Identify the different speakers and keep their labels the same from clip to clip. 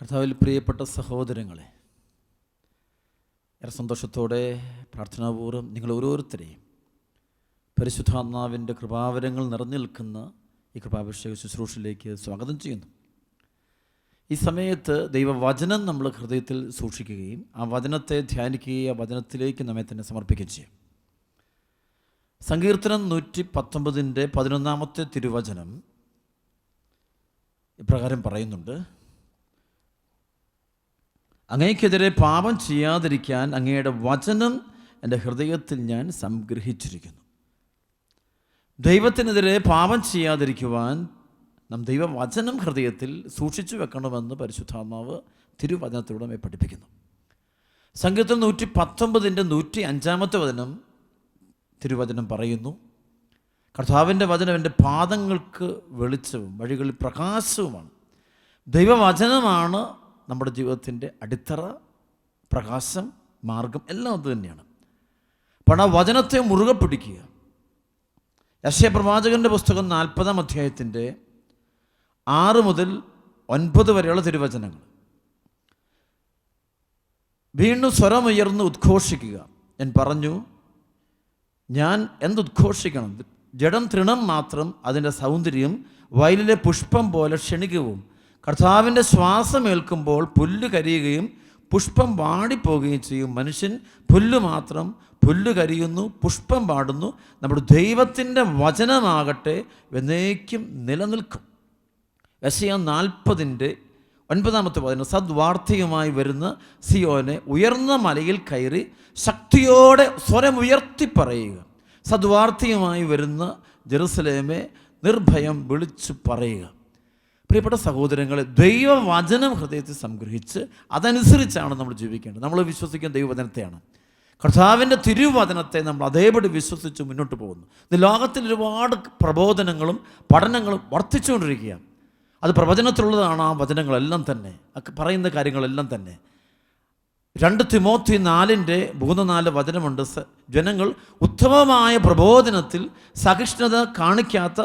Speaker 1: കർത്താവിൽ പ്രിയപ്പെട്ട സഹോദരങ്ങളെ ഏറെ സന്തോഷത്തോടെ പ്രാർത്ഥനാപൂർവം നിങ്ങൾ ഓരോരുത്തരെയും പരിശുദ്ധാത്മാവിന്റെ കൃപാവരങ്ങൾ നിറഞ്ഞു നിൽക്കുന്ന ഈ കൃപാഭിഷേക ശുശ്രൂഷയിലേക്ക് സ്വാഗതം ചെയ്യുന്നു. ഈ സമയത്ത് ദൈവവചനം നമ്മൾ ഹൃദയത്തിൽ സൂക്ഷിക്കുകയും ആ വചനത്തെ ധ്യാനിക്കുകയും ആ വചനത്തിലേക്ക് നമ്മെ തന്നെ സമർപ്പിക്കുകയും ചെയ്യും. സങ്കീർത്തനം നൂറ്റി പത്തൊമ്പതിന്റെ പതിനൊന്നാമത്തെ തിരുവചനം ഇപ്രകാരം പറയുന്നുണ്ട് അങ്ങേക്കെതിരെ പാപം ചെയ്യാതിരിക്കാൻ അങ്ങയുടെ വചനം എന്റെ ഹൃദയത്തിൽ ഞാൻ സംഗ്രഹിച്ചിരിക്കുന്നു. ദൈവത്തിനെതിരെ പാപം ചെയ്യാതിരിക്കുവാൻ നാം ദൈവവചനം ഹൃദയത്തിൽ സൂക്ഷിച്ചു വെക്കണമെന്ന് പരിശുദ്ധാത്മാവ് തിരുവചനത്തിലൂടെ നമ്മെ പഠിപ്പിക്കുന്നു. സംഗീതത്തിൽ നൂറ്റി പത്തൊമ്പതിന്റെ നൂറ്റി അഞ്ചാമത്തെ വചനം തിരുവചനം പറയുന്നു. കർത്താവിന്റെ വചനം എന്റെ പാദങ്ങൾക്ക് വെളിച്ചവും വഴികളിൽ പ്രകാശവുമാണ്. ദൈവവചനമാണ് നമ്മുടെ ജീവിതത്തിന്റെ അടിത്തറ പ്രകാശം മാർഗം എല്ലാം അത് തന്നെയാണ്. അപ്പോൾ ആ വചനത്തെ മുറുകെ പിടിക്കുക. യശയ പ്രവാചകന്റെ പുസ്തകം നാൽപ്പതാം അധ്യായത്തിന്റെ ആറ് മുതൽ ഒൻപത് വരെയുള്ള തിരുവചനങ്ങൾ. വീണ്ടും സ്വരമുയർന്ന് ഉദ്ഘോഷിക്കുക. ഞാൻ പറഞ്ഞു ഞാൻ എന്തുദ്ഘോഷിക്കണം? ജഡം തൃണം മാത്രം അതിന്റെ സൗന്ദര്യം വയലിലെ പുഷ്പം പോലെ ക്ഷണികവും കർത്താവിന്റെ ശ്വാസമേൽക്കുമ്പോൾ പുല്ല് കരിയുകയും പുഷ്പം വാടിപ്പോവുകയും ചെയ്യും. മനുഷ്യൻ പുല്ല് മാത്രം പുല്ല് കരിയുന്നു പുഷ്പം പാടുന്നു നമ്മുടെ ദൈവത്തിന്റെ വചനമാകട്ടെ എന്നേക്കും നിലനിൽക്കും. യശയ നാൽപ്പതിന്റെ ഒൻപതാമത്തെ പതിന് സദ്വാർത്തയുമായി വരുന്ന സിയോനെ ഉയർന്ന മലയിൽ കയറി ശക്തിയോടെ സ്വരമുയർത്തി പറയുക. സദ്വാർത്തയുമായി വരുന്ന ജെറുസലേമെ നിർഭയം വിളിച്ചു പറയുക. പ്രിയപ്പെട്ട സഹോദരങ്ങളെ ദൈവവചനം ഹൃദയത്തിൽ സംഗ്രഹിച്ച് അതനുസരിച്ചാണ് നമ്മൾ ജീവിക്കേണ്ടത്. നമ്മൾ വിശ്വസിക്കുന്ന ദൈവവചനത്തെയാണ്. കർത്താവിന്റെ തിരുവചനത്തെ നമ്മൾ അതേപടി വിശ്വസിച്ച് മുന്നോട്ട് പോകുന്നു. ഇത് ലോകത്തിൽ ഒരുപാട് പ്രബോധനങ്ങളും പഠനങ്ങളും വർദ്ധിച്ചുകൊണ്ടിരിക്കുകയാണ്. അത് പ്രവചനത്തിലുള്ളതാണ് ആ വചനങ്ങളെല്ലാം തന്നെ. പറയുന്ന കാര്യങ്ങളെല്ലാം തന്നെ. രണ്ട് തിമോത്തി നാലിന്റെ മൂന്ന് നാല് വചനമുണ്ട് ജനങ്ങൾ ഉത്തമമായ പ്രബോധനത്തിൽ സഹിഷ്ണുത കാണിക്കാത്ത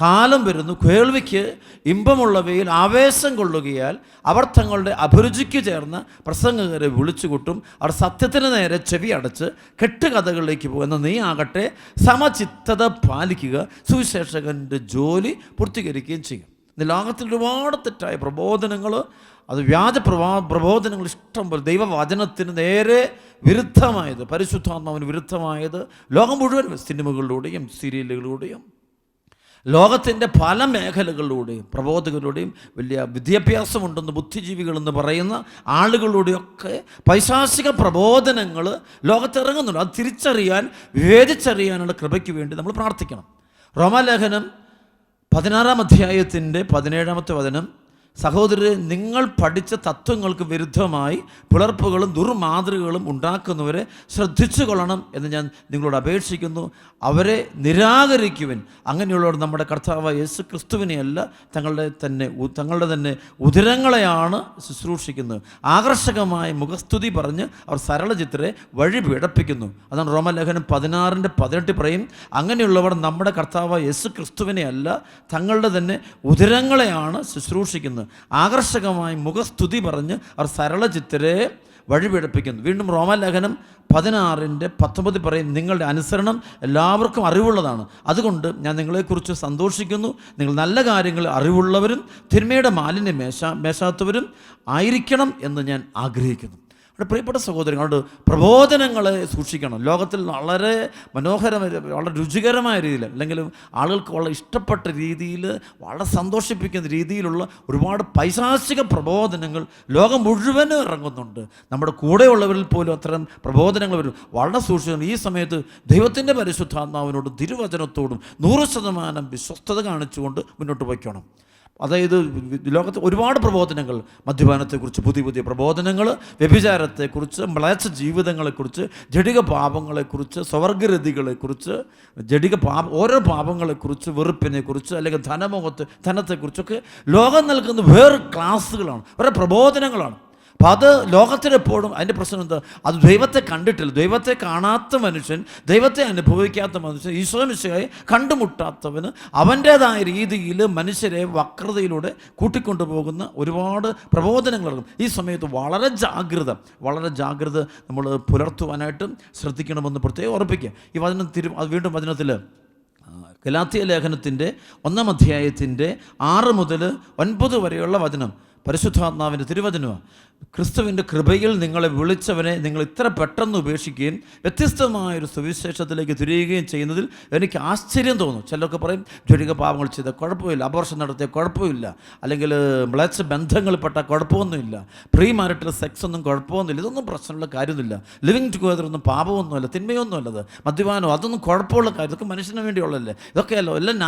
Speaker 1: കാലം വരുന്നു കേൾവിക്ക് ഇമ്പമുള്ളവയിൽ ആവേശം കൊള്ളുകയാൽ അവർ തങ്ങളുടെ അഭിരുചിക്ക് ചേർന്ന് പ്രസംഗകരെ വിളിച്ചുകൂട്ടും. അവർ സത്യത്തിന് നേരെ ചെവി അടച്ച് കെട്ടുകഥകളിലേക്ക് പോകുന്ന നീ ആകട്ടെ സമചിത്തത പാലിക്കുക സുവിശേഷകന്റെ ജോലി പൂർത്തീകരിക്കുകയും ചെയ്യും. ഇന്ന് ലോകത്തിൽ ഒരുപാട് തെറ്റായ പ്രബോധനങ്ങൾ അത് വ്യാജ പ്രവാ പ്രബോധനങ്ങൾ ഇഷ്ടം പോലെ ദൈവവചനത്തിന് നേരെ വിരുദ്ധമായത് പരിശുദ്ധാത്മാവിന് വിരുദ്ധമായത് ലോകം മുഴുവൻ സിനിമകളിലൂടെയും സീരിയലുകളിലൂടെയും. ലോകത്തിന്റെ പല മേഖലകളിലൂടെയും പ്രബോധകരുടെയും വലിയ വിദ്യാഭ്യാസമുണ്ടെന്ന് ബുദ്ധിജീവികളെന്ന് പറയുന്ന ആളുകളുടെയൊക്കെ പൈശാസിക പ്രബോധനങ്ങൾ ലോകത്തിറങ്ങുന്നുണ്ട്. അത് തിരിച്ചറിയാൻ വിവേചിച്ചറിയാനുള്ള കൃപയ്ക്ക് വേണ്ടി നമ്മൾ പ്രാർത്ഥിക്കണം. റോമാലേഖനം പതിനാറാം അധ്യായത്തിന്റെ പതിനേഴാമത്തെ വചനം സഹോദരരെ നിങ്ങൾ പഠിച്ച തത്വങ്ങൾക്ക് വിരുദ്ധമായി പിളർപ്പുകളും ദുർമാതൃകകളും ഉണ്ടാക്കുന്നവരെ ശ്രദ്ധിച്ചു കൊള്ളണം എന്ന് ഞാൻ നിങ്ങളോട് അപേക്ഷിക്കുന്നു. അവരെ നിരാകരിക്കുവൻ. അങ്ങനെയുള്ളവർ നമ്മുടെ കർത്താവ് യേശു ക്രിസ്തുവിനെയല്ല തങ്ങളുടെ തന്നെ തങ്ങളുടെ തന്നെ ഉദരങ്ങളെയാണ് ശുശ്രൂഷിക്കുന്നത്. ആകർഷകമായ മുഖസ്തുതി പറഞ്ഞ് അവർ സരളചിത്രരെ വഴി പിടപ്പിക്കുന്നു അതാണ് റോമലേഖനം പതിനാറിന്റെ പതിനെട്ട് പറയും അങ്ങനെയുള്ളവർ നമ്മുടെ കർത്താവ് യേശു ക്രിസ്തുവിനെയല്ല തങ്ങളുടെ തന്നെ ഉദരങ്ങളെയാണ് ശുശ്രൂഷിക്കുന്നത്. ആകർഷകമായി മുഖസ്തുതി പറഞ്ഞ് അവർ സരളചിത്തരെ വഴിപിഴപ്പിക്കുന്നു. വീണ്ടും റോമലേഖനം പതിനാറിന്റെ പത്തൊമ്പത് പറയും നിങ്ങളുടെ അനുസരണം എല്ലാവർക്കും അറിവുള്ളതാണ്. അതുകൊണ്ട് ഞാൻ നിങ്ങളെക്കുറിച്ച് സന്തോഷിക്കുന്നു. നിങ്ങൾ നല്ല കാര്യങ്ങൾ അറിവുള്ളവരും തിന്മയുടെ മാലിന്യം മേശ മേശാത്തവരും ആയിരിക്കണം എന്ന് ഞാൻ ആഗ്രഹിക്കുന്നു. അവിടെ പ്രിയപ്പെട്ട സഹോദരങ്ങളോട് പ്രബോധനങ്ങളെ സൂക്ഷിക്കണം. ലോകത്തിൽ വളരെ മനോഹരമായ വളരെ രുചികരമായ രീതിയിൽ അല്ലെങ്കിൽ ആളുകൾക്ക് വളരെ ഇഷ്ടപ്പെട്ട രീതിയിൽ വളരെ സന്തോഷിപ്പിക്കുന്ന രീതിയിലുള്ള ഒരുപാട് പൈശാചിക പ്രബോധനങ്ങൾ ലോകം മുഴുവനും ഇറങ്ങുന്നുണ്ട്. നമ്മുടെ കൂടെയുള്ളവരിൽ പോലും അത്തരം പ്രബോധനങ്ങൾ വരും. വളരെ സൂക്ഷിക്കണം. ഈ സമയത്ത് ദൈവത്തിന്റെ പരിശുദ്ധാത്മാവിനോടും തിരുവചനത്തോടും നൂറ് ശതമാനം വിശ്വസ്തത കാണിച്ചുകൊണ്ട് മുന്നോട്ട് പോയിക്കണം അതായത് ലോകത്ത് ഒരുപാട് പ്രബോധനങ്ങൾ മദ്യപാനത്തെക്കുറിച്ച് പുതിയ പുതിയ പ്രബോധനങ്ങൾ വ്യഭിചാരത്തെക്കുറിച്ച് മ്ലേച്ഛ ജീവിതങ്ങളെക്കുറിച്ച് ജടിക പാപങ്ങളെക്കുറിച്ച് സ്വർഗരതികളെക്കുറിച്ച് ജടിക പാപ ഓരോ പാപങ്ങളെക്കുറിച്ച് വെറുപ്പിനെക്കുറിച്ച് അല്ലെങ്കിൽ ധനമോഹത്തെ ധനത്തെക്കുറിച്ചൊക്കെ ലോകം നൽകുന്ന വേറെ ക്ലാസ്സുകളാണ് വേറെ പ്രബോധനങ്ങളാണ്. അപ്പം അത് ലോകത്തിലെപ്പോഴും അതിന്റെ പ്രശ്നം എന്താ? അത് ദൈവത്തെ കണ്ടിട്ടില്ല. ദൈവത്തെ കാണാത്ത മനുഷ്യൻ ദൈവത്തെ അനുഭവിക്കാത്ത മനുഷ്യൻ ഈശോമിശയായി കണ്ടുമുട്ടാത്തവന് അവന്റേതായ രീതിയിൽ മനുഷ്യരെ വക്രതയിലൂടെ കൂട്ടിക്കൊണ്ടുപോകുന്ന ഒരുപാട് പ്രബോധനങ്ങൾ ഈ സമയത്ത് വളരെ ജാഗ്രത വളരെ ജാഗ്രത നമ്മൾ പുലർത്തുവാനായിട്ട് ശ്രദ്ധിക്കണമെന്ന് പ്രത്യേകം ഉറപ്പിക്കുക. ഈ വചനം തിരു വീണ്ടും വചനത്തിൽ ഗലാത്തിയ ലേഖനത്തിന്റെ ഒന്നാം അധ്യായത്തിന്റെ ആറ് മുതൽ ഒൻപത് വരെയുള്ള വചനം. പരിശുദ്ധാത്മാവിന്റെ തിരുവചനമാണ്. ക്രിസ്തുവിന്റെ കൃപയിൽ നിങ്ങളെ വിളിച്ചവനെ നിങ്ങൾ ഇത്ര പെട്ടെന്ന് ഉപേക്ഷിക്കുകയും വ്യത്യസ്തമായൊരു സുവിശേഷത്തിലേക്ക് തിരിയുകയും ചെയ്യുന്നതിൽ എനിക്ക് ആശ്ചര്യം തോന്നും. ചിലരൊക്കെ പറയും ജോലിക പാപങ്ങൾ ചെയ്ത കുഴപ്പമില്ല അബോർഷൻ നടത്തിയ കുഴപ്പമില്ല അല്ലെങ്കിൽ മ്ലച്ച് ബന്ധങ്ങളിൽപ്പെട്ട കുഴപ്പമൊന്നുമില്ല പ്രീ മാരിറ്റൽ സെക്സ് ഒന്നും കുഴപ്പമൊന്നുമില്ല ഇതൊന്നും പ്രശ്നമുള്ള കാര്യമൊന്നുമില്ല. ലിവിങ് ടുഗദർ ഒന്നും പാപമൊന്നുമല്ല തിന്മയൊന്നുമല്ലത്. മദ്യപാനോ അതൊന്നും കുഴപ്പമുള്ള കാര്യം ഇതൊക്കെ മനുഷ്യന് വേണ്ടിയുള്ളതല്ലേ? ഇതൊക്കെയല്ലോ എല്ലാം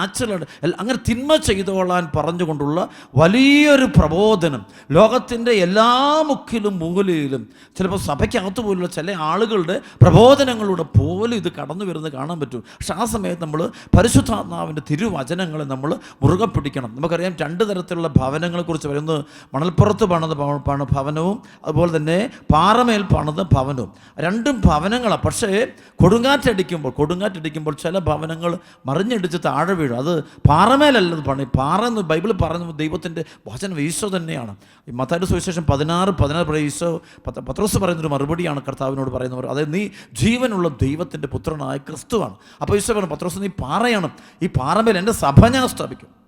Speaker 1: എല്ലാം അങ്ങനെ തിന്മ ചെയ്തോളാൻ പറഞ്ഞുകൊണ്ടുള്ള വലിയൊരു പ്രബോധനം. ലോകത്തിന്റെ എല്ലാ മുക്കിലും മൂലയിലും ചിലപ്പോൾ സഭയ്ക്കകത്ത് പോലുള്ള ചില ആളുകളുടെ പ്രബോധനങ്ങളുടെ പോലും ഇത് കടന്നു വരുന്നത് കാണാൻ പറ്റും. പക്ഷെ ആ സമയത്ത് നമ്മൾ പരിശുദ്ധാത്മാവിന്റെ തിരുവചനങ്ങളെ നമ്മൾ മുറുകെ പിടിക്കണം. നമുക്കറിയാം രണ്ട് തരത്തിലുള്ള ഭവനങ്ങളെക്കുറിച്ച് പറയുന്നത് മണൽപ്പുറത്ത് പണിത ഭവ- പണ ഭവനവും അതുപോലെ തന്നെ പാറമേൽ പണിത ഭവനവും. രണ്ടും ഭവനങ്ങളാണ് പക്ഷേ കൊടുങ്കാറ്റടിക്കുമ്പോൾ കൊടുങ്കാറ്റടിക്കുമ്പോൾ ചില ഭവനങ്ങൾ മറിഞ്ഞടിച്ച് താഴെ വീഴും. അത് പാറമേലല്ലത് പണി. പാറ എന്ന് ബൈബിൾ പറയുന്നത് ദൈവത്തിന്റെ വചനം ഈശോ തന്നെയാണ്. ഈ സുവിശേഷം പതിനാറ് പതിനാറ് ഈശോ പത്ര- പത്രോസ് പറയുന്നൊരു മറുപടിയാണ് കർത്താവിനോട് പറയുന്നവർ. അതായത് നീ ജീവനുള്ള ദൈവത്തിന്റെ പുത്രനായ ക്രിസ്തുവാണ്. അപ്പോൾ ഈശോ പറഞ്ഞു പത്രോസ് നീ പാറയാണ്. ഈ പാറമേൽ എന്റെ സഭ ഞാൻ സ്ഥാപിക്കും.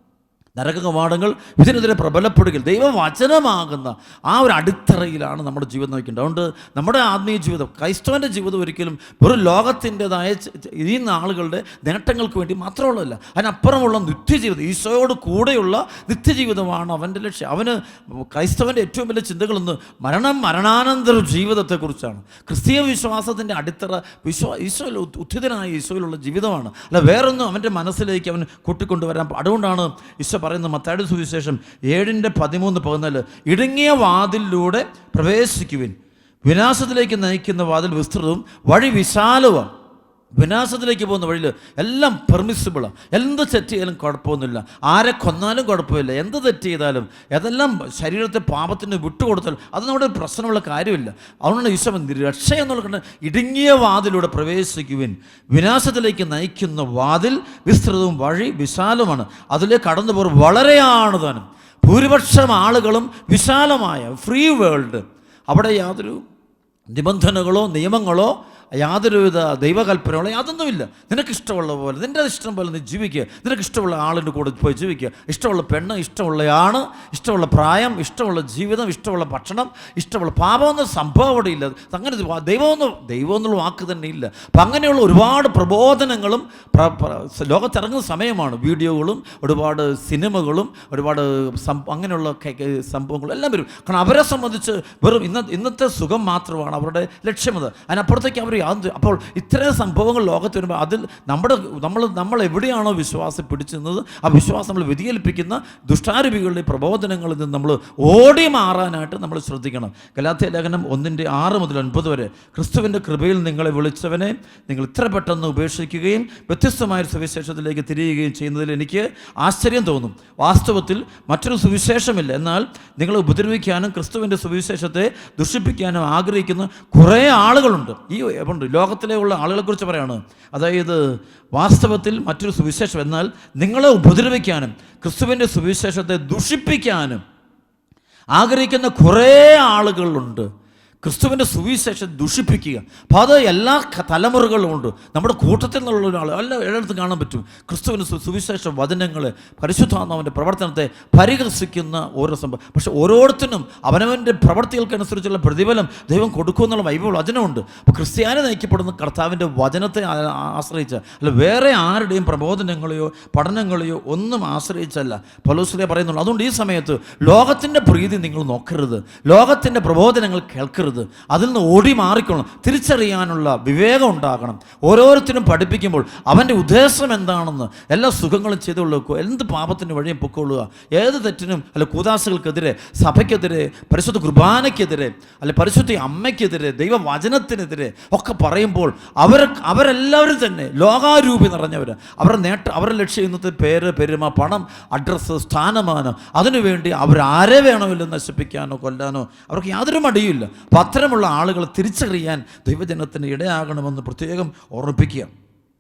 Speaker 1: നരക കവാടങ്ങൾ ഇതിനെതിരെ പ്രബലപ്പെടുകയിൽ ദൈവവചനമാകുന്ന ആ ഒരു അടിത്തറയിലാണ് നമ്മുടെ ജീവിതം നോക്കേണ്ടത് അതുകൊണ്ട് നമ്മുടെ ആത്മീയ ജീവിതം ക്രൈസ്തവന്റെ ജീവിതം ഒരിക്കലും വെറും ലോകത്തിന്റെതായ ഈ നാളുകളുടെ നേട്ടങ്ങൾക്ക് വേണ്ടി മാത്രമുള്ളതല്ല. അതിനപ്പുറമുള്ള നിത്യജീവിതം ഈശോയോട് കൂടെയുള്ള നിത്യജീവിതമാണ് അവന്റെ ലക്ഷ്യം. അവന് ക്രൈസ്തവന്റെ ഏറ്റവും വലിയ ചിന്തകളൊന്ന് മരണം മരണാനന്തര ജീവിതത്തെക്കുറിച്ചാണ്. ക്രിസ്തീയ വിശ്വാസത്തിന്റെ അടിത്തറ വിശ്വാ ഈശോയിൽ ഉദ്ധിതനായ ഈശോയിലുള്ള ജീവിതമാണ്. അല്ല വേറൊന്നും അവന്റെ മനസ്സിലേക്ക് അവൻ കൂട്ടിക്കൊണ്ടുവരാൻ അതുകൊണ്ടാണ് ഈശോ പറയുന്നത് മത്തായുടെ സുവിശേഷം ഏഴിന്റെ പതിമൂന്ന് പതിനാല്. ഇടുങ്ങിയ വാതിലിലൂടെ പ്രവേശിക്കുവിൻ. വിനാശത്തിലേക്ക് നയിക്കുന്ന വാതിൽ വിസ്തൃതവും വഴി വിശാലവും വിനാശത്തിലേക്ക് പോകുന്ന വഴിയിൽ എല്ലാം പെർമിസിബിളാണ് എന്ത് തെറ്റ് ചെയ്താലും കുഴപ്പമൊന്നുമില്ല. ആരെ കൊന്നാലും കുഴപ്പമില്ല. എന്ത് തെറ്റ് ചെയ്താലും ഏതെല്ലാം ശരീരത്തെ പാപത്തിന് വിട്ടുകൊടുത്താലും അത് നമ്മുടെ പ്രശ്നമുള്ള കാര്യമില്ല. അതുകൊണ്ട് ഈശോ രക്ഷ എന്നുള്ള ഇടുങ്ങിയ വാതിലൂടെ പ്രവേശിക്കുവിൻ. വിനാശത്തിലേക്ക് നയിക്കുന്ന വാതിൽ വിസ്തൃതവും വഴി വിശാലമാണ് അതിലേക്ക് കടന്നു പോർ വളരെയാണ് താനും ഭൂരിപക്ഷം ആളുകളും വിശാലമായ ഫ്രീ വേൾഡ് അവിടെ യാതൊരു നിബന്ധനകളോ നിയമങ്ങളോ യാതൊരുവിധ ദൈവകൽപ്പനകളോ യാതൊന്നുമില്ല. നിനക്കിഷ്ടമുള്ള പോലെ നിന്റെ ഇഷ്ടം പോലെ നീ ജീവിക്കുക. നിനക്കിഷ്ടമുള്ള ആളിന്റെ കൂടെ പോയി ജീവിക്കുക. ഇഷ്ടമുള്ള പെണ്ണ് ഇഷ്ടമുള്ള ആണ് ഇഷ്ടമുള്ള പ്രായം ഇഷ്ടമുള്ള ജീവിതം ഇഷ്ടമുള്ള ഭക്ഷണം ഇഷ്ടമുള്ള പാപമെന്ന സംഭവം അവിടെ ഇല്ല. അങ്ങനെ ദൈവമൊന്നും ദൈവമെന്നുള്ള വാക്ക് തന്നെ ഇല്ല. അപ്പം അങ്ങനെയുള്ള ഒരുപാട് പ്രബോധനങ്ങളും പ്ര- പ്ര- ലോകത്തിറങ്ങുന്ന സമയമാണ്. വീഡിയോകളും ഒരുപാട് സിനിമകളും ഒരുപാട് അങ്ങനെയുള്ള സംഭവങ്ങളും എല്ലാം വരും. കാരണം അവരെ സംബന്ധിച്ച് വെറും ഇന്ന ഇന്നത്തെ സുഖം മാത്രമാണ് അവരുടെ ലക്ഷ്യമത് അതിനപ്പുറത്തേക്ക് അവർ യാതൊരു അപ്പോൾ ഇത്രയും സംഭവങ്ങൾ ലോകത്ത് വരുമ്പോൾ അതിൽ നമ്മുടെ നമ്മൾ നമ്മൾ എവിടെയാണോ വിശ്വാസം പിടിച്ചിരുന്നത് ആ വിശ്വാസം നമ്മൾ വ്യതിയേൽപ്പിക്കുന്ന ദുഷ്ടാരൂപികളുടെ പ്രബോധനങ്ങളിൽ നിന്ന് നമ്മൾ ഓടി മാറാനായിട്ട് നമ്മൾ ശ്രദ്ധിക്കണം. കലാത്തിയ ലേഖനം ഒന്നിന്റെ ആറ് മുതൽ ഒൻപത് വരെ. ക്രിസ്തുവിന്റെ കൃപയിൽ നിങ്ങളെ വിളിച്ചവനെ നിങ്ങൾ ഇത്ര പെട്ടെന്ന് ഉപേക്ഷിക്കുകയും വ്യത്യസ്തമായ സുവിശേഷത്തിലേക്ക് തിരിയുകയും ചെയ്യുന്നതിൽ എനിക്ക് ആശ്ചര്യം തോന്നും. വാസ്തവത്തിൽ മറ്റൊരു സുവിശേഷമില്ല. എന്നാൽ നിങ്ങളെ ഉപദ്രവിക്കാനും ക്രിസ്തുവിന്റെ സുവിശേഷത്തെ ദുഷിപ്പിക്കാനും ആഗ്രഹിക്കുന്ന കുറേ ആളുകളുണ്ട്. ഈ ഉണ്ട് ലോകത്തിലെ ഉള്ള ആളുകളെക്കുറിച്ച് പറയാണ്. അതായത് വാസ്തവത്തിൽ മറ്റൊരു സുവിശേഷം എന്നാൽ നിങ്ങളെ ഉപദ്രവിക്കാനും ക്രിസ്തുവിന്റെ സുവിശേഷത്തെ ദുഷിപ്പിക്കാനും ആഗ്രഹിക്കുന്ന കുറേ ആളുകളുണ്ട്. ക്രിസ്തുവിന്റെ സുവിശേഷം ദുഷിപ്പിക്കുക. അപ്പോൾ അത് എല്ലാ തലമുറകളും ഉണ്ട്. നമ്മുടെ കൂട്ടത്തിൽ നിന്നുള്ള ഒരാൾ എല്ലാ എല്ലായിടത്തും കാണാൻ പറ്റും. ക്രിസ്തുവിന്റെ സുവിശേഷ വചനങ്ങൾ പരിശുദ്ധാത്മാവിന്റെ പ്രവർത്തനത്തെ പരിഹസിക്കുന്ന ഓരോ സംഭവം. പക്ഷെ ഓരോരുത്തരും അവനവന്റെ പ്രവർത്തികൾക്കനുസരിച്ചുള്ള പ്രതിഫലം ദൈവം കൊടുക്കുമെന്നുള്ള ബൈബിൾ വചനമുണ്ട്. അപ്പോൾ ക്രിസ്ത്യാനി നയിക്കപ്പെടുന്ന കർത്താവിന്റെ വചനത്തെ ആശ്രയിച്ച് അല്ല വേറെ ആരുടെയും പ്രബോധനങ്ങളെയോ പഠനങ്ങളെയോ ഒന്നും ആശ്രയിച്ചല്ല. പലോസ്ലിയ പറയുന്നുള്ളൂ. അതുകൊണ്ട് ഈ സമയത്ത് ലോകത്തിന്റെ പ്രീതി നിങ്ങൾ നോക്കരുത്. ലോകത്തിന്റെ പ്രബോധനങ്ങൾ കേൾക്കരുത്. ചെയ്യരുത് അതിൽ നിന്ന് ഓടി മാറിക്കൊള്ളണം. തിരിച്ചറിയാനുള്ള വിവേകം ഉണ്ടാകണം. ഓരോരുത്തരും പഠിപ്പിക്കുമ്പോൾ അവന്റെ ഉദ്ദേശം എന്താണെന്ന് എല്ലാ സുഖങ്ങളും ചെയ്തുകൊള്ളുക എന്ത് പാപത്തിന് വഴിയും പൊക്കൊള്ളുക? ഏത് തെറ്റിനും അല്ല കൂതാസുകൾക്കെതിരെ സഭയ്ക്കെതിരെ പരിശുദ്ധ കുർബാനയ്ക്കെതിരെ അല്ലെ പരിശുദ്ധ അമ്മയ്ക്കെതിരെ ദൈവവചനത്തിനെതിരെ ഒക്കെ പറയുമ്പോൾ അവർ അവരെല്ലാവരും തന്നെ ലോകാരൂപി നിറഞ്ഞവർ അവരുടെ നേട്ടം അവരുടെ ലക്ഷ്യം ഇന്നത്തെ പേര് പെരുമ പണം അഡ്രസ്സ് സ്ഥാനമാനം. അതിനുവേണ്ടി അവരാരെ വേണമെങ്കിലും നശിപ്പിക്കാനോ കൊല്ലാനോ. അവർക്ക് യാതൊരു മടിയുമില്ല. അപ്പം അത്തരമുള്ള ആളുകൾ തിരിച്ചറിയാൻ ദൈവജനത്തിന് ഇടയാകണമെന്ന് പ്രത്യേകം ഓർമ്മിപ്പിക്കുക.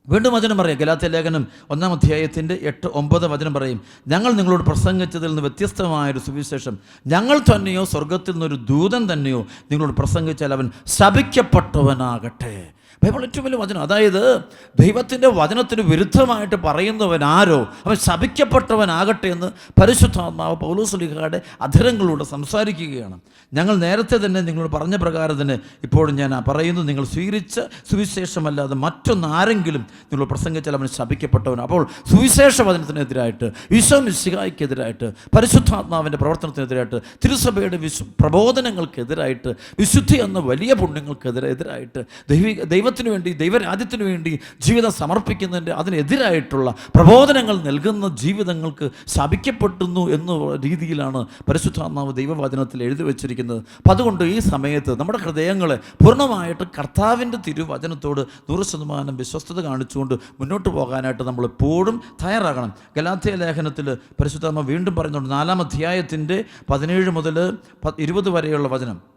Speaker 1: വീണ്ടും വചനം പറയാം. ഗലാത്യ ലേഖനം ഒന്നാം അധ്യായത്തിന്റെ എട്ട് ഒമ്പത് വചനം പറയും. ഞങ്ങൾ നിങ്ങളോട് പ്രസംഗിച്ചതിൽ നിന്ന് വ്യത്യസ്തമായൊരു സുവിശേഷം. ഞങ്ങൾ തന്നെയോ സ്വർഗത്തിൽ നിന്നൊരു ദൂതൻ തന്നെയോ നിങ്ങളോട് പ്രസംഗിച്ചാൽ അവൻ ശപിക്കപ്പെട്ടവനാകട്ടെ. ബൈബിൾ ഏറ്റവും വലിയ വചനം. അതായത് ദൈവത്തിന്റെ വചനത്തിന് വിരുദ്ധമായിട്ട് പറയുന്നവൻ ആരോ? അവൻ ശപിക്കപ്പെട്ടവനാകട്ടെ എന്ന് പരിശുദ്ധാത്മാവ് പൗലോസ്ലിഹയുടെ അധരങ്ങളോട് സംസാരിക്കുകയാണ്. ഞങ്ങൾ നേരത്തെ തന്നെ നിങ്ങളോട് പറഞ്ഞ പ്രകാരം തന്നെ ഇപ്പോഴും ഞാൻ പറയുന്നു. നിങ്ങൾ സ്വീകരിച്ച സുവിശേഷമല്ലാതെ മറ്റൊന്നാരെങ്കിലും നിങ്ങൾ പ്രസംഗിച്ചാൽ അവൻ ശപിക്കപ്പെട്ടവൻ അപ്പോൾ സുവിശേഷ വചനത്തിനെതിരായിട്ട് ഈശോ മിശിഹായ്ക്കെതിരായിട്ട് പരിശുദ്ധാത്മാവിന്റെ പ്രവർത്തനത്തിനെതിരായിട്ട് തിരുസഭയുടെ വിശു പ്രബോധനങ്ങൾക്കെതിരായിട്ട് വിശുദ്ധി എന്ന വലിയ പുണ്യങ്ങൾക്കെതിരെ എതിരായിട്ട് ദൈവിക ദൈവത്തിന് വേണ്ടി ദൈവരാജ്യത്തിന് വേണ്ടി ജീവിതം സമർപ്പിക്കുന്നതിന്റെ അതിനെതിരായിട്ടുള്ള പ്രബോധനങ്ങൾ നൽകുന്ന ജീവിതങ്ങൾക്ക് ശപിക്കപ്പെട്ടുന്നു എന്ന രീതിയിലാണ് പരിശുദ്ധാത്മാവ് ദൈവവചനത്തിൽ എഴുതി വച്ചിരിക്കുന്നത്. അപ്പം അതുകൊണ്ട് ഈ സമയത്ത് നമ്മുടെ ഹൃദയങ്ങളെ പൂർണമായിട്ട് കർത്താവിന്റെ തിരുവചനത്തോട് നൂറ് ശതമാനം വിശ്വസ്തത കാണിച്ചുകൊണ്ട് മുന്നോട്ട് പോകാനായിട്ട് നമ്മൾ എപ്പോഴും തയ്യാറാകണം. ഗലാത്യ ലേഖനത്തിൽ പരിശുദ്ധാത്മ വീണ്ടും പറയുന്നുണ്ട് നാലാം അധ്യായത്തിന്റെ പതിനേഴ് മുതൽ ഇരുപത് വരെയുള്ള വചനം.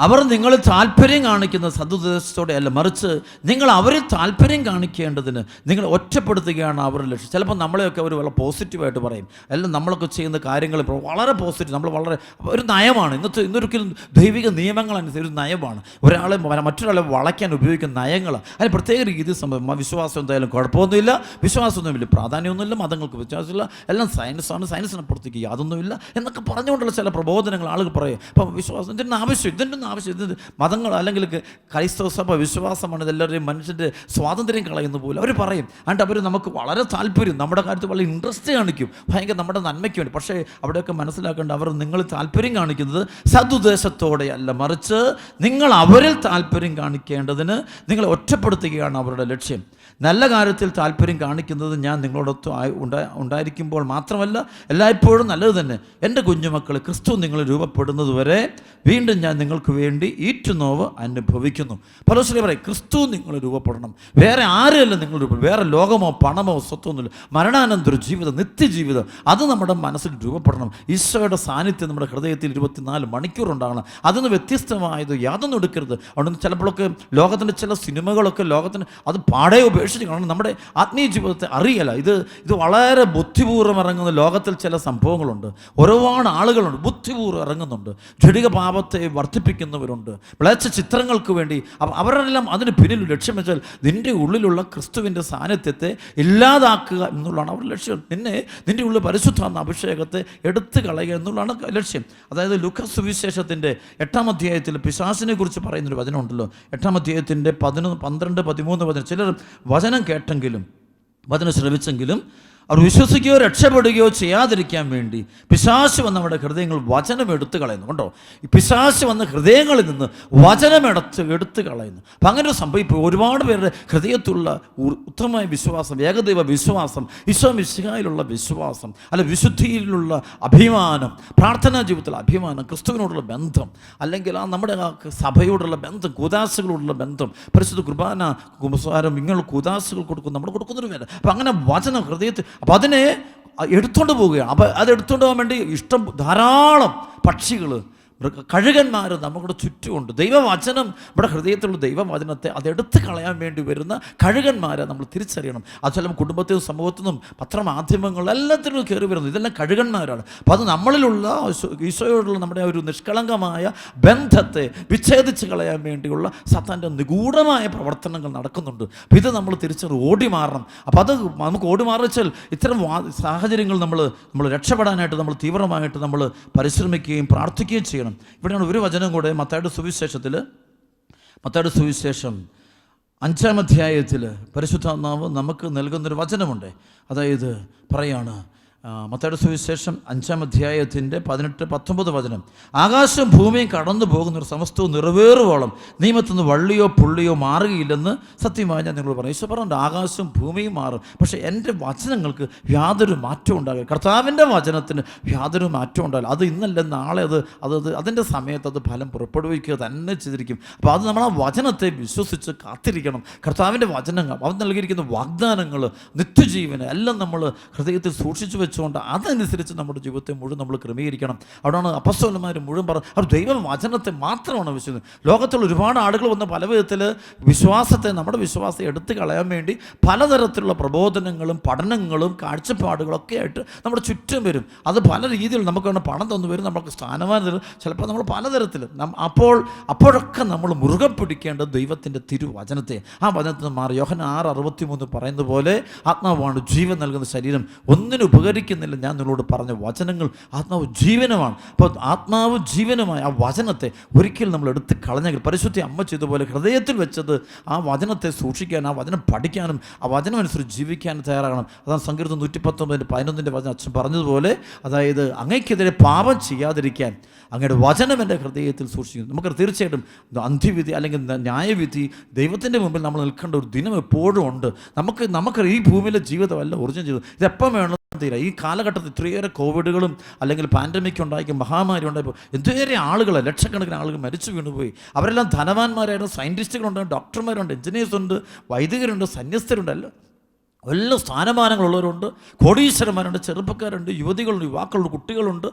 Speaker 1: അവർ നിങ്ങൾ താല്പര്യം കാണിക്കുന്ന സതുദ്ദേശത്തോടെ അല്ല മറിച്ച് നിങ്ങൾ അവരെ താല്പര്യം കാണിക്കേണ്ടതിന് നിങ്ങൾ ഒറ്റപ്പെടുത്തുകയാണ് അവരുടെ ലക്ഷ്യം. ചിലപ്പോൾ നമ്മളെയൊക്കെ അവർ വളരെ പോസിറ്റീവായിട്ട് പറയും. അല്ല നമ്മളൊക്കെ ചെയ്യുന്ന കാര്യങ്ങൾ വളരെ പോസിറ്റീവ് നമ്മൾ വളരെ ഒരു നയമാണ്. ഇന്നത്തെ ഇന്നൊരിക്കലും ദൈവിക നിയമങ്ങൾ അനുസരിച്ച് ഒരു നയമാണ്. ഒരാളെ മറ്റൊരാളെ വളയ്ക്കാൻ ഉപയോഗിക്കുന്ന നയങ്ങൾ അതിന് പ്രത്യേക രീതി സംഭവം. വിശ്വാസം എന്തായാലും കുഴപ്പമൊന്നുമില്ല. വിശ്വാസമൊന്നുമില്ല. പ്രാധാന്യമൊന്നുമില്ല. മതങ്ങൾക്ക് വിശ്വാസമില്ല എല്ലാം സയൻസാണ് സയൻസിനെ പുറത്തേക്ക് യാതൊന്നുമില്ല. എന്നൊക്കെ പറഞ്ഞുകൊണ്ടുള്ള ചില പ്രബോധനങ്ങൾ ആളുകൾ പറയും. അപ്പം വിശ്വാസം ഇതിന്റെ ആവശ്യം ഇതിന്റെ ആവശ്യം ഇത് മതങ്ങൾ അല്ലെങ്കിൽ ക്രൈസ്തവ സഭ വിശ്വാസമാണ് ഇതെല്ലാവരുടെയും മനുഷ്യന്റെ സ്വാതന്ത്ര്യം കളയുന്ന പോലെ. അവർ പറയും അണ്ട് അവർ നമുക്ക് വളരെ താല്പര്യം. നമ്മുടെ കാര്യത്തിൽ വളരെ ഇൻട്രസ്റ്റ് കാണിക്കും. ഭയങ്കര നമ്മുടെ നന്മയ്ക്ക് വേണ്ടി. പക്ഷേ അവിടെയൊക്കെ മനസ്സിലാക്കേണ്ട അവർ നിങ്ങൾ താല്പര്യം കാണിക്കുന്നത് സതുദ്ദേശത്തോടെയല്ല. മറിച്ച് നിങ്ങൾ അവരിൽ താല്പര്യം കാണിക്കേണ്ടതിന് നിങ്ങളെ ഒറ്റപ്പെടുത്തുകയാണ് അവരുടെ ലക്ഷ്യം. നല്ല കാര്യത്തിൽ താല്പര്യം കാണിക്കുന്നത് ഞാൻ നിങ്ങളോടൊത്ത് ഉണ്ടാ ഉണ്ടായിരിക്കുമ്പോൾ മാത്രമല്ല എല്ലായ്പ്പോഴും നല്ലത് തന്നെ. എന്റെ കുഞ്ഞുമക്കൾ ക്രിസ്തു നിങ്ങൾ രൂപപ്പെടുന്നത് വരെ വീണ്ടും ഞാൻ നിങ്ങൾക്ക് വേണ്ടി ഈറ്റുനോവ് അനുഭവിക്കുന്നു. പലശ്രീ പറയും ക്രിസ്തു നിങ്ങൾ രൂപപ്പെടണം. വേറെ ആരെയല്ല നിങ്ങൾ രൂപപ്പെടും വേറെ ലോകമോ പണമോ സ്വത്തൊന്നുമില്ല മരണാനന്തര ജീവിതം നിത്യജീവിതം അത് നമ്മുടെ മനസ്സിൽ രൂപപ്പെടണം. ഈശോയുടെ സാന്നിധ്യം നമ്മുടെ ഹൃദയത്തിൽ ഇരുപത്തിനാല് മണിക്കൂർ ഉണ്ടാകണം അതിന് വ്യത്യസ്തമായത് യാതൊന്നും എടുക്കരുത്. അതുകൊണ്ട് ചിലപ്പോഴൊക്കെ ലോകത്തിന്റെ ചില സിനിമകളൊക്കെ ലോകത്തിന് അത് പാടേ ഉപേക്ഷിച്ച് കാണണം നമ്മുടെ ആത്മീയ ജീവിതത്തെ അറിയല ഇത് ഇത് വളരെ ബുദ്ധിപൂർവം ഇറങ്ങുന്ന ലോകത്തിൽ ചില സംഭവങ്ങളുണ്ട്. ഒരുപാട് ആളുകളുണ്ട് ബുദ്ധിപൂർവം ഇറങ്ങുന്നുണ്ട്. ജടിക പാപത്തെ വർദ്ധിപ്പിക്കുന്നവരുണ്ട്. വിളച്ച ചിത്രങ്ങൾക്ക് വേണ്ടി അവ- അവരെല്ലാം അതിന് പിന്നിൽ ലക്ഷ്യം വെച്ചാൽ നിന്റെ ഉള്ളിലുള്ള ക്രിസ്തുവിന്റെ സാന്നിധ്യത്തെ ഇല്ലാതാക്കുക എന്നുള്ളതാണ് അവരുടെ ലക്ഷ്യം. നിന്നെ നിന്റെ ഉള്ളിൽ പരിശുദ്ധാന്ന അഭിഷേകത്തെ എടുത്തു കളയുക എന്നുള്ളതാണ് ലക്ഷ്യം. അതായത് ലുക്ക സുവിശേഷത്തിന്റെ എട്ടാം അധ്യായത്തിൽ പിശാസിനെ കുറിച്ച് പറയുന്നൊരു വചനമുണ്ടല്ലോ. എട്ടാം അധ്യായത്തിന്റെ പതിനൊന്ന് പന്ത്രണ്ട് പതിമൂന്ന് പതിനൊന്ന് ചിലർ വചനം കേട്ടെങ്കിലും വചനം ശ്രവിച്ചെങ്കിലും അവർ വിശ്വസിക്കുകയോ രക്ഷപ്പെടുകയോ ചെയ്യാതിരിക്കാൻ വേണ്ടി പിശാശ് വന്ന് നമ്മുടെ ഹൃദയങ്ങൾ വചനം എടുത്തു കളയുന്നു. കണ്ടോ? ഈ പിശാശ് വന്ന് ഹൃദയങ്ങളിൽ നിന്ന് വചനം എടുത്ത് എടുത്തു കളയുന്നു. അപ്പം അങ്ങനെ സംഭവിക്കും ഒരുപാട് പേരുടെ ഹൃദയത്തിലുള്ള ഉത്തമമായ വിശ്വാസം ഏകദൈവ വിശ്വാസം ഈശോ വിശ്വാസം അല്ല വിശുദ്ധിയിലുള്ള അഭിമാനം പ്രാർത്ഥനാ ജീവിതത്തിലുള്ള അഭിമാനം ക്രിസ്തുവിനോടുള്ള ബന്ധം അല്ലെങ്കിൽ ആ നമ്മുടെ സഭയോടുള്ള ബന്ധം കൂതാസുകളോടുള്ള ബന്ധം പരിശുദ്ധ കുർബാന കുമ്പസാരം ഇങ്ങനെയുള്ള കൂതാശകൾ കൊടുക്കും നമ്മൾ കൊടുക്കുന്നൊരു വേറെ അപ്പം അങ്ങനെ വചനം ഹൃദയത്തിൽ അപ്പം അതിനെ എടുത്തുകൊണ്ട് പോവുകയാണ്. അപ്പോൾ അത് എടുത്തുകൊണ്ട് പോകാൻ വേണ്ടി ഇഷ്ടം ധാരാളം പക്ഷികൾ കഴുകന്മാർ നമ്മുടെ ചുറ്റുമുണ്ട്. ദൈവവചനം നമ്മുടെ ഹൃദയത്തിലുള്ള ദൈവവചനത്തെ അതെടുത്ത് കളയാൻ വേണ്ടി വരുന്ന കഴുകന്മാരെ നമ്മൾ തിരിച്ചറിയണം. അത് ചിലപ്പോൾ നിന്നും സമൂഹത്തിൽ നിന്നും പത്രമാധ്യമങ്ങളും എല്ലാത്തിനും കയറി വരുന്നു. ഇതെല്ലാം കഴുകന്മാരാണ്. അപ്പോൾ അത് നമ്മളിലുള്ള ഈശോയോടുള്ള നമ്മുടെ ഒരു നിഷ്കളങ്കമായ ബന്ധത്തെ വിച്ഛേദിച്ച് കളയാൻ വേണ്ടിയുള്ള സത്താന്റെ നിഗൂഢമായ പ്രവർത്തനങ്ങൾ നടക്കുന്നുണ്ട്. അപ്പോൾ ഇത് നമ്മൾ തിരിച്ചറി ഓടി മാറണം. അപ്പോൾ അത് നമുക്ക് ഓടി മാറിച്ചാൽ ഇത്തരം സാഹചര്യങ്ങൾ നമ്മൾ നമ്മൾ രക്ഷപ്പെടാനായിട്ട് നമ്മൾ തീവ്രമായിട്ട് നമ്മൾ പരിശ്രമിക്കുകയും പ്രാർത്ഥിക്കുകയും ചെയ്യണം. ഇവിടെയാണ് ഒരു വചനം കൂടെ മത്തായുടെ സുവിശേഷത്തിൽ മത്തായുടെ സുവിശേഷം അഞ്ചാം അധ്യായത്തിൽ പരിശുദ്ധാത്മാവ് നമുക്ക് നൽകുന്നൊരു വചനമുണ്ട്. അതായത് പറയാണ് ആ, മത്തായിയുടെ സുവിശേഷം അഞ്ചാം അധ്യായത്തിന്റെ പതിനെട്ട് പത്തൊമ്പത് വചനം. ആകാശവും ഭൂമിയും കടന്നു പോകുന്ന ഒരു സമസ്തവും നിറവേറുവോളം നിയമത്തുനിന്ന് വള്ളിയോ പുള്ളിയോ മാറുകയില്ലെന്ന് സത്യമായി ഞാൻ നിങ്ങൾ പറഞ്ഞു ഈശോ പറഞ്ഞു ആകാശവും ഭൂമിയും മാറും. പക്ഷേ എന്റെ വചനങ്ങൾക്ക് യാതൊരു മാറ്റവും ഉണ്ടാകില്ല കർത്താവിന്റെ വചനത്തിന് യാതൊരു മാറ്റവും ഉണ്ടാകില്ല അത് ഇന്നല്ല നാളെ അത് അത് അതിന്റെ സമയത്ത് അത് ഫലം പുറപ്പെടുവിക്കുക തന്നെ ചെയ്തിരിക്കും. അപ്പോൾ അത് നമ്മൾ ആ വചനത്തെ വിശ്വസിച്ച് കാത്തിരിക്കണം. കർത്താവിന്റെ വചനങ്ങൾ അവൻ നൽകിയിരിക്കുന്ന വാഗ്ദാനങ്ങൾ നിത്യജീവന് എല്ലാം നമ്മൾ ഹൃദയത്തിൽ സൂക്ഷിച്ചു വെച്ചുകൊണ്ട് അതനുസരിച്ച് നമ്മുടെ ജീവിതത്തെ മുഴുവൻ നമ്മൾ ക്രമീകരിക്കണം. അവിടെയാണ് അപ്പസ്വലന്മാർ മുഴുവൻ പറഞ്ഞു അവർ ദൈവവചനത്തെ മാത്രമാണ് വിശ്വസിക്കുന്നത്. ലോകത്തുള്ള ഒരുപാട് ആളുകൾ വന്ന് പല വിധത്തിൽ വിശ്വാസത്തെ നമ്മുടെ വിശ്വാസത്തെ എടുത്തു കളയാൻ വേണ്ടി പലതരത്തിലുള്ള പ്രബോധനങ്ങളും പഠനങ്ങളും കാഴ്ചപ്പാടുകളൊക്കെ ആയിട്ട് നമ്മുടെ ചുറ്റും വരും. അത് പല രീതിയിൽ നമുക്ക് വേണം പണം തന്നു വരും നമുക്ക് സ്ഥാനമാനം തരും. ചിലപ്പോൾ നമ്മൾ പലതരത്തിൽ അപ്പോൾ അപ്പോഴൊക്കെ നമ്മൾ മുറുകെ പിടിക്കേണ്ടത് ദൈവത്തിന്റെ തിരുവചനത്തെ. ആ വചനത്തിന് മാറി. യോഹൻ ആറ് അറുപത്തി മൂന്ന് പറയുന്ന പോലെ ആത്മാവാണ് ജീവൻ നൽകുന്ന ശരീരം. ഒന്നിനും ഉപകരിക്കുന്നില്ല ഞാൻ നിങ്ങളോട് പറഞ്ഞ വചനങ്ങൾ ആത്മാവ് ജീവനമാണ്. അപ്പോൾ ആത്മാവ് ജീവനുമായ ആ വചനത്തെ ഒരിക്കലും നമ്മൾ എടുത്ത് കളഞ്ഞെങ്കിൽ പരിശുദ്ധി അമ്മ ചെയ്തതുപോലെ ഹൃദയത്തിൽ വെച്ചത് ആ വചനത്തെ സൂക്ഷിക്കാൻ ആ വചനം പഠിക്കാനും ആ വചനം അനുസരിച്ച് ജീവിക്കാനും തയ്യാറാകണം. അതാണ് സങ്കീർത്തം നൂറ്റി പത്തൊമ്പതിന്റെ പതിനൊന്നിന്റെ വചനം അച്ഛൻ പറഞ്ഞതുപോലെ അതായത് അങ്ങയ്ക്കെതിരെ പാപം ചെയ്യാതിരിക്കാൻ അങ്ങയുടെ വചനം എന്റെ ഹൃദയത്തിൽ സൂക്ഷിക്കുന്നു. നമുക്ക് തീർച്ചയായിട്ടും അന്ത്യവിധി അല്ലെങ്കിൽ ന്യായവിധി ദൈവത്തിന്റെ മുമ്പിൽ നമ്മൾ നിൽക്കേണ്ട ഒരു ദിനം എപ്പോഴും ഉണ്ട്. നമുക്ക് നമുക്ക് ഈ ഭൂമിയിലെ ജീവിതമല്ല ഒറിജിനൽ ജീവിതം. ഇതെപ്പം വേണം തീരാ ഈ കാലഘട്ടത്തിൽ ഇത്രയേറെ കോവിഡുകളും അല്ലെങ്കിൽ പാൻഡമിക് ഉണ്ടാക്കിയ മഹാമാരി ഉണ്ടായപ്പോൾ എന്തേറെ ആളുകൾ ലക്ഷക്കണക്കിന് ആളുകൾ മരിച്ചു വീണുപോയി. അവരെല്ലാം ധനവാന്മാരായിരുന്നു സയന്റിസ്റ്റുകളുണ്ട് ഡോക്ടർമാരുണ്ട് എഞ്ചിനീയേഴ്സുണ്ട് വൈദികരുണ്ട് സന്യസ്തരുണ്ട് എല്ലാം. എല്ലാ സ്ഥാനമാനങ്ങളുള്ളവരുണ്ട് കോടീശ്വരന്മാരുണ്ട് ചെറുപ്പക്കാരുണ്ട് യുവതികളുണ്ട് യുവാക്കളുണ്ട് കുട്ടികളുണ്ട്.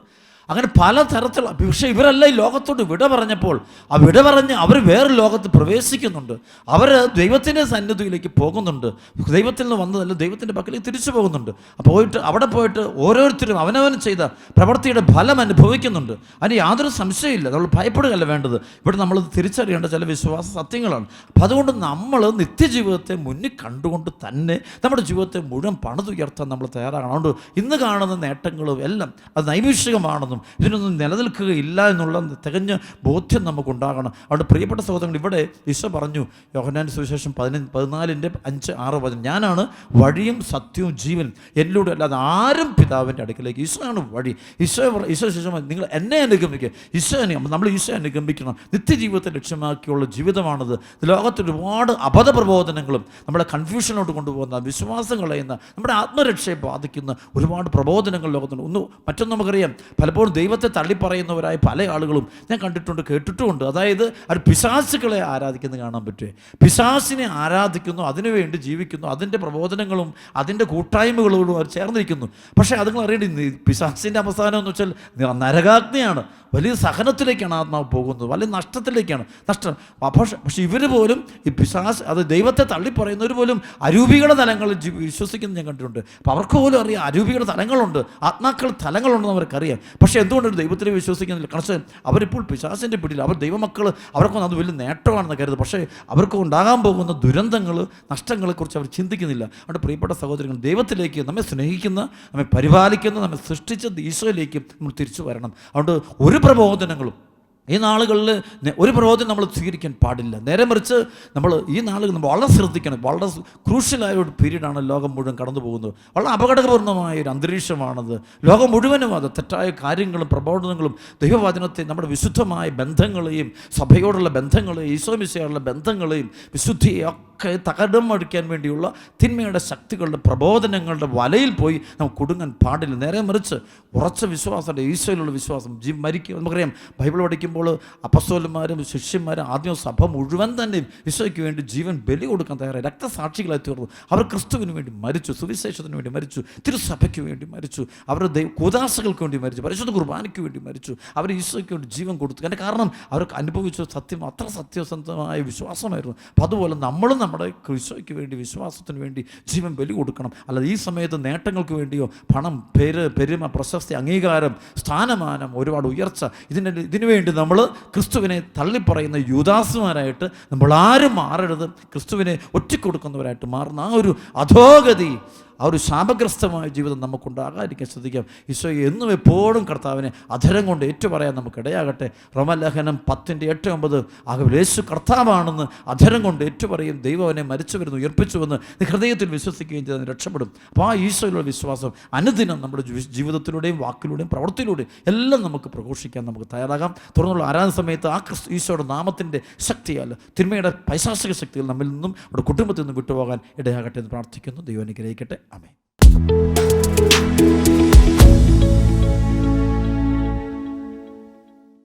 Speaker 1: അങ്ങനെ പല തരത്തിലുള്ള പക്ഷേ ഇവരല്ല ഈ ലോകത്തോട് വിട പറഞ്ഞപ്പോൾ ആ വിട പറഞ്ഞ് അവർ വേറെ ലോകത്ത് പ്രവേശിക്കുന്നുണ്ട്. അവർ ദൈവത്തിന്റെ സന്നിധിയിലേക്ക് പോകുന്നുണ്ട്. ദൈവത്തിൽ നിന്ന് വന്നതല്ല ദൈവത്തിന്റെ പക്കലേക്ക് തിരിച്ചു പോകുന്നുണ്ട്. അപ്പോൾ പോയിട്ട് അവിടെ പോയിട്ട് ഓരോരുത്തരും അവനവൻ ചെയ്ത പ്രവൃത്തിയുടെ ഫലം അനുഭവിക്കുന്നുണ്ട്. അതിന് യാതൊരു സംശയമില്ല നമ്മൾ ഭയപ്പെടുകയല്ല വേണ്ടത്. ഇവിടെ നമ്മൾ തിരിച്ചറിയേണ്ട ചില വിശ്വാസ സത്യങ്ങളാണ്. അപ്പം അതുകൊണ്ട് നമ്മൾ നിത്യജീവിതത്തെ മുന്നിൽ കണ്ടുകൊണ്ട് തന്നെ നമ്മുടെ ജീവിതത്തെ മുഴുവൻ പണിതുയർത്താൻ നമ്മൾ തയ്യാറാകണം. അതുകൊണ്ട് ഇന്ന് കാണുന്ന നേട്ടങ്ങളും എല്ലാം അത് നൈമിഷികമാണെന്നും ഇതിനൊന്നും നിലനിൽക്കുകയില്ല എന്നുള്ള തികഞ്ഞ ബോധ്യം നമുക്കുണ്ടാകണം. അവിടെ പ്രിയപ്പെട്ട സഹോദരങ്ങൾ ഇവിടെ ഈശോ പറഞ്ഞു യോഹനാൻ സുവിശേഷം പതിനഞ്ച് പതിനാലിന്റെ അഞ്ച് ആറ് വചനം ഞാനാണ് വഴിയും സത്യവും ജീവൻ. എന്നിലൂടെ അല്ലാതെ ആരും പിതാവിന്റെ അടുക്കിലേക്ക്. ഈശോയാണ് വഴി. ഈശോ ഈശോ ശേഷം നിങ്ങൾ എന്നെ അനുഗമിക്കുക. ഈശോനെ നമ്മൾ ഈശോ അനുഗമിക്കണം. നിത്യജീവിതത്തെ ലക്ഷ്യമാക്കിയുള്ള ജീവിതമാണത്. ലോകത്തിൽ ലോകത്ത് ഒരുപാട് അബദ്ധ പ്രബോധനങ്ങളും നമ്മളെ കൺഫ്യൂഷനിലോട്ട് കൊണ്ടുപോകുന്ന വിശ്വാസം കളയുന്ന നമ്മുടെ ആത്മരക്ഷയെ ബാധിക്കുന്ന ഒരുപാട് പ്രബോധനങ്ങൾ ലോകത്തുണ്ട്. ഒന്ന് മറ്റൊന്ന് നമുക്കറിയാം. പലപ്പോഴും ദൈവത്തെ തള്ളിപ്പറയുന്നവരായ പല ആളുകളും ഞാൻ കണ്ടിട്ടുണ്ട് കേട്ടിട്ടുമുണ്ട്. അതായത് അവർ പിശാസുകളെ ആരാധിക്കുന്നത് കാണാൻ പറ്റുമേ പിശാസിനെ ആരാധിക്കുന്നു അതിനുവേണ്ടി ജീവിക്കുന്നു അതിന്റെ പ്രബോധനങ്ങളും അതിന്റെ കൂട്ടായ്മകളോടും അവർ ചേർന്നിരിക്കുന്നു. പക്ഷേ അതുങ്ങൾ അറിയേണ്ടി പിശാസിന്റെ അവസാനം എന്ന് വെച്ചാൽ നരകാഗ്നിയാണ്. വലിയ സഹനത്തിലേക്കാണ് ആത്മാവ് പോകുന്നത് വലിയ നഷ്ടത്തിലേക്കാണ്. നഷ്ടം. പക്ഷേ പക്ഷെ ഇവർ പോലും ഈ പിശാസ് അത് ദൈവത്തെ തള്ളിപ്പറയുന്നവർ പോലും അരൂപികളുടെ തലങ്ങളിൽ വിശ്വസിക്കുന്നത് ഞാൻ കണ്ടിട്ടുണ്ട്. അപ്പോൾ അവർക്ക് പോലും അറിയാം അരൂപികളുടെ തലങ്ങളുണ്ട് ആത്മാക്കൾ തലങ്ങളുണ്ടെന്ന് അവർക്കറിയാം. പക്ഷേ എന്തുകൊണ്ടൊരു ദൈവത്തിൽ വിശ്വസിക്കുന്നില്ല? കാരണം അവരിപ്പോൾ പിശാസിന്റെ പിടിയിൽ അവർ ദൈവമക്കൾ അവർക്കൊന്നും അത് വലിയ നേട്ടമാണെന്ന് കരുത് പക്ഷേ അവർക്ക് ഉണ്ടാകാൻ പോകുന്ന ദുരന്തങ്ങൾ നഷ്ടങ്ങളെക്കുറിച്ച് അവർ ചിന്തിക്കുന്നില്ല. അവിടെ പ്രിയപ്പെട്ട സഹോദരങ്ങൾ ദൈവത്തിലേക്ക് നമ്മെ സ്നേഹിക്കുന്ന നമ്മെ പരിപാലിക്കുന്ന നമ്മെ സൃഷ്ടിച്ച ഈശോയിലേക്ക് നമ്മൾ തിരിച്ചു വരണം. അതുകൊണ്ട് ഒരു പ്രബോധനങ്ങളും ഈ നാളുകളിൽ ഒരു പ്രബോധനം നമ്മൾ സ്വീകരിക്കാൻ പാടില്ല. നേരെ മറിച്ച് നമ്മൾ ഈ നാളുകൾ നമ്മൾ വളരെ ശ്രദ്ധിക്കണം. വളരെ ക്രൂഷ്യലായ ഒരു പീരീഡാണ് ലോകം മുഴുവൻ കടന്നു പോകുന്നത്. വളരെ അപകടപൂർണമായ ഒരു അന്തരീക്ഷമാണത്. ലോകം മുഴുവനും അത് തെറ്റായ കാര്യങ്ങളും പ്രബോധനങ്ങളും ദൈവവചനത്തെ നമ്മുടെ വിശുദ്ധമായ ബന്ധങ്ങളെയും സഭയോടുള്ള ബന്ധങ്ങളെയും ഈശോമിശയോടുള്ള ബന്ധങ്ങളെയും വിശുദ്ധിയെ ഒക്കെ തകടം അടിക്കാൻ വേണ്ടിയുള്ള തിന്മയുടെ ശക്തികളുടെ പ്രബോധനങ്ങളുടെ വലയിൽ പോയി നമുക്ക് കുടുങ്ങാൻ പാടില്ല. നേരെ മറിച്ച് ഉറച്ച വിശ്വാസമുണ്ട് ഈശോയിലുള്ള വിശ്വാസം. ജീ മരിക്കും നമുക്കറിയാം. ബൈബിൾ പഠിക്കുമ്പോൾ അപ്പസ്തോലന്മാരും ശിഷ്യന്മാരും ആദ്യം സഭ മുഴുവൻ തന്നെ ഈശോയ്ക്ക് വേണ്ടി ജീവൻ ബലി കൊടുക്കാൻ തയ്യാറായി. രക്തസാക്ഷികളായി തീർന്നു. അവർ ക്രിസ്തുവിന് വേണ്ടി മരിച്ചു സുവിശേഷത്തിന് വേണ്ടി മരിച്ചു തിരുസഭയ്ക്ക് വേണ്ടി മരിച്ചു അവർ ദൈവ കൂതാശകൾക്ക് വേണ്ടി മരിച്ചു പരിശുദ്ധ കുർബാനയ്ക്ക് വേണ്ടി മരിച്ചു. അവർ ഈശോയ്ക്ക് വേണ്ടി ജീവൻ കൊടുത്തു. അതിന്റെ കാരണം അവർക്ക് അനുഭവിച്ച സത്യം അത്ര സത്യസന്ധമായ വിശ്വാസമായിരുന്നു. അപ്പം അതുപോലെ നമ്മളും നമ്മുടെ ഈശോയ്ക്ക് വേണ്ടി വിശ്വാസത്തിന് വേണ്ടി ജീവൻ ബലി കൊടുക്കണം. അല്ലാതെ ഈ സമയത്ത് നേട്ടങ്ങൾക്ക് വേണ്ടിയോ പണം പേര് പെരുമ പ്രശസ്തി അംഗീകാരം സ്ഥാനമാനം ഒരുപാട് ഉയർച്ച ഇതിന് ഇതിനു വേണ്ടി നമ്മൾ ക്രിസ്തുവിനെ തള്ളിപ്പറയുന്ന യുദാസുമാരായിട്ട് നമ്മൾ ആരും മാറരുത്. ക്രിസ്തുവിനെ ഒറ്റിക്കൊടുക്കുന്നവരായിട്ട് മാറുന്ന ആ ഒരു അധോഗതി ആ ഒരു ശാപഗ്രസ്തമായ ജീവിതം നമുക്കുണ്ടാകാതിരിക്കാൻ ശ്രദ്ധിക്കാം. ഈശോ എന്നും എപ്പോഴും കർത്താവിനെ അധരം കൊണ്ട് ഏറ്റുപറയാൻ നമുക്ക് ഇടയാകട്ടെ റോമലേഖനം പത്തിന്റെ എട്ട് ഒമ്പത് ആകെ യേശു കർത്താവാണെന്ന് അധരം കൊണ്ട് ഏറ്റുപറയും ദൈവം അവനെ മരിച്ചു വരുന്നു ഉയർപ്പിച്ചുവെന്ന് ഹൃദയത്തിൽ വിശ്വസിക്കുകയും ചെയ്ത് രക്ഷപ്പെടും. അപ്പോൾ ആ ഈശോയിലുള്ള വിശ്വാസം അനുദിനം നമ്മുടെ ജീവിതത്തിലൂടെയും വാക്കിലൂടെയും പ്രവൃത്തിയിലൂടെയും എല്ലാം നമുക്ക് പ്രഘോഷിക്കാൻ നമുക്ക് തയ്യാറാകാം. തുറന്നുള്ള ആരാധന സമയത്ത് ആ ക്രിസ്തു ഈശോയുടെ നാമത്തിന്റെ ശക്തിയാൽ തിന്മയുടെ പൈശാസിക ശക്തികൾ നമ്മിൽ നിന്നും നമ്മുടെ കുടുംബത്തിൽ നിന്നും വിട്ടുപോകാൻ ഇടയാകട്ടെ എന്ന് പ്രാർത്ഥിക്കുന്നു. ദൈവം അനുഗ്രഹിക്കട്ടെ. Amén. Música